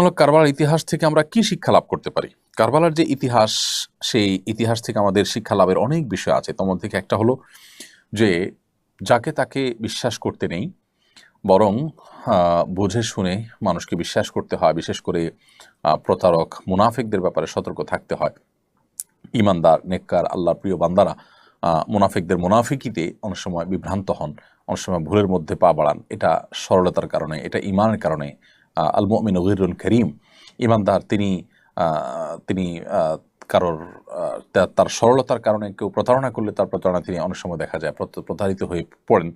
হলো কারবালার ইতিহাস থেকে আমরা কি শিক্ষা লাভ করতে পারি? কারবালার যে ইতিহাস, সেই ইতিহাস থেকে আমাদের শিক্ষা লাভের অনেক বিষয় আছে। তোমার থেকে একটা হলো যে, যাকে তাকে বিশ্বাস করতে নেই, বরং বুঝে শুনে মানুষকে বিশ্বাস করতে হয়, বিশেষ করে প্রতারক, মুনাফিকদের ব্যাপারে সতর্ক থাকতে হয়। ইমানদার, নেককার, আল্লাহর প্রিয় বান্দারা মুনাফিকদের মুনাফিকিতে অনেক সময় বিভ্রান্ত হন, অনেক সময় ভুলের মধ্যে পা বাড়ান। এটা সরলতার কারণে, এটা ইমানের কারণে আল মমিন গিরুল করিম। ইমানদার, তিনি তিনি কারোর তার সরলতার কারণে কেউ প্রতারণা করলে তার প্রতারণা তিনি অনেক সময় দেখা যায় প্রত- প্রতারিত হয়ে পড়েন।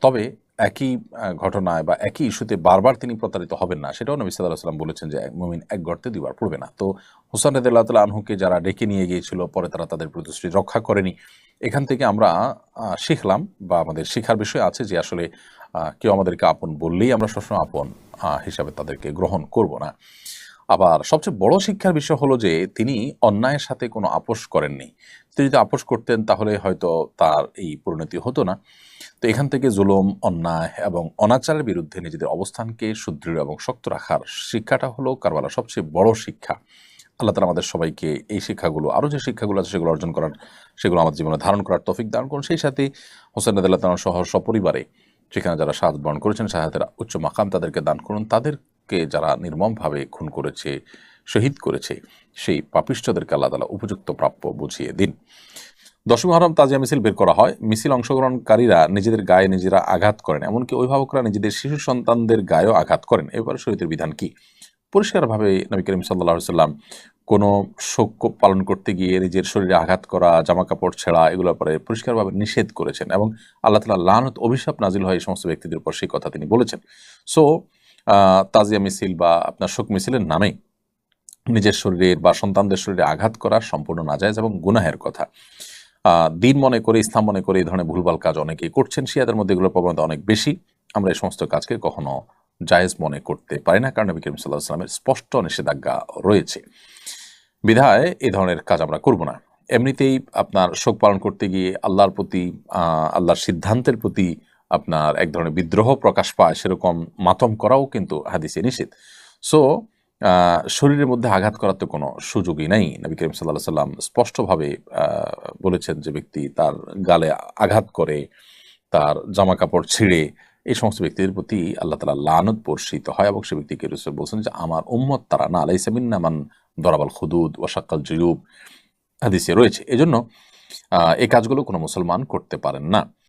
তবে একই ঘটনায় বা একই ইস্যুতে বারবার তিনি প্রতারিত হবেন না, সেটাও নবী সাল্লাহ সাল্লাম বলেছেন যে মুমিন এক গর্তে দুইবার পড়বে না। তো হোসান রদুল্লাহ তাল আনহুকে যারা ডেকে নিয়ে গিয়েছিল, পরে তারা তাদের প্রতিশ্রুতি রক্ষা করেনি। এখান থেকে আমরা শিখলাম বা আমাদের শিখার বিষয় আছে যে আসলে কেউ আমাদেরকে আপন বললেই আমরা সবসময় আপন হিসাবে তাদেরকে গ্রহণ করব না। আবার সবচেয়ে বড় শিক্ষার বিষয় হলো যে তিনি অন্যায়ের সাথে কোনো আপোষ করেননি। তিনি যদি আপোষ করতেন তাহলে হয়তো তার এই পরিণতি হতো না। তো এখান থেকে জুলুম, অন্যায় এবং অনাচারের বিরুদ্ধে নিজেদের অবস্থানকে সুদৃঢ় এবং শক্ত রাখার শিক্ষাটা হলো কারবালার সবচেয়ে বড় শিক্ষা। আল্লাহ তালা আমাদের সবাইকে এই শিক্ষাগুলো, আরও যে শিক্ষাগুলো আছে সেগুলো অর্জন করার, সেগুলো আমাদের জীবনে ধারণ করার তফিক দান করুন। সেই সাথে হোসেন আদাল্লাহ তালা সহ সপরিবারে সেখানে যারা সাহায্য বরণ করেছেন, সাহায্যের উচ্চ মাকাম তাদেরকে দান করুন। তাদেরকে যারা নির্মমভাবে খুন করেছে, শহীদ করেছে, সেই পাপিষ্ঠদেরকে আল্লাহ তালা উপযুক্ত প্রাপ্য বুঝিয়ে দিন। দশম হরম তাজিয়া মিছিল বের করা হয়। মিছিল অংশগ্রহণকারীরা নিজেদের গায়ে নিজেরা আঘাত করেন, এমনকি অভিভাবকরা নিজেদের শিশু সন্তানদের গায়েও আঘাত করেন। এবারে শরীরের বিধান কি? পরিষ্কারভাবে নবী করিম সাল্লাহ সাল্লাম কোনো শোক পালন করতে গিয়ে নিজের শরীরে আঘাত করা জামা কাপড় ছেঁড়া এগুলো পরে পরিষ্কারভাবে নিষেধ করেছেন এবং আল্লাহ তালা লানত, অভিশাপ নাজিল হয় এই সমস্ত ব্যক্তিদের উপর সেই কথা তিনি বলেছেন। সো তাজিয়া মিছিল বা আপনার শোক মিছিলের নামে নিজের শরীরের বা সন্তানদের শরীরে আঘাত করা সম্পূর্ণ না নাজায়জ এবং গুনাহের কথা। দিন মনে করে ইসলাম মনে করে এই ধরনের ভুলভাল কাজ অনেকেই করছেন। শিয়াদের মধ্যে এগুলোর প্রবণতা অনেক বেশি। আমরা এই সমস্ত কাজকে কখনো জায়েজ মনে করতে পারি না, কারণ নবী করিম সাল্লাহ সাল্লামের স্পষ্ট নিষেধাজ্ঞা রয়েছে। বিধায় এ ধরনের কাজ আমরা করব না। এমনিতেই আপনার শোক পালন করতে গিয়ে আল্লাহর প্রতি আল্লাহর সিদ্ধান্তের প্রতি আপনার এক ধরনের বিদ্রোহ প্রকাশ পায়, সেরকম মাতম করাও কিন্তু হাদিসে নিষেধ। সো শরীরের মধ্যে আঘাত করার তো কোনো সুযোগই নেই। নবী করিম সাল্লাহ সাল্লাম স্পষ্টভাবে বলেছেন যে ব্যক্তি তার গালে আঘাত করে, তার জামা কাপড় ছিঁড়ে, এই সমস্ত ব্যক্তিদের প্রতি আল্লাহ তালা লানত বর্ষিত হয় এবং সে ব্যক্তিকে রসুল বলছেন যে, আমার উম্মত তারা না আলাইসামিন্নামান দরাবাল খুদুদ ওয়াশাক্কাল জুয়ুব। হাদিসে রয়েছে। এজন্য এই কাজগুলো কোনো মুসলমান করতে পারেন না।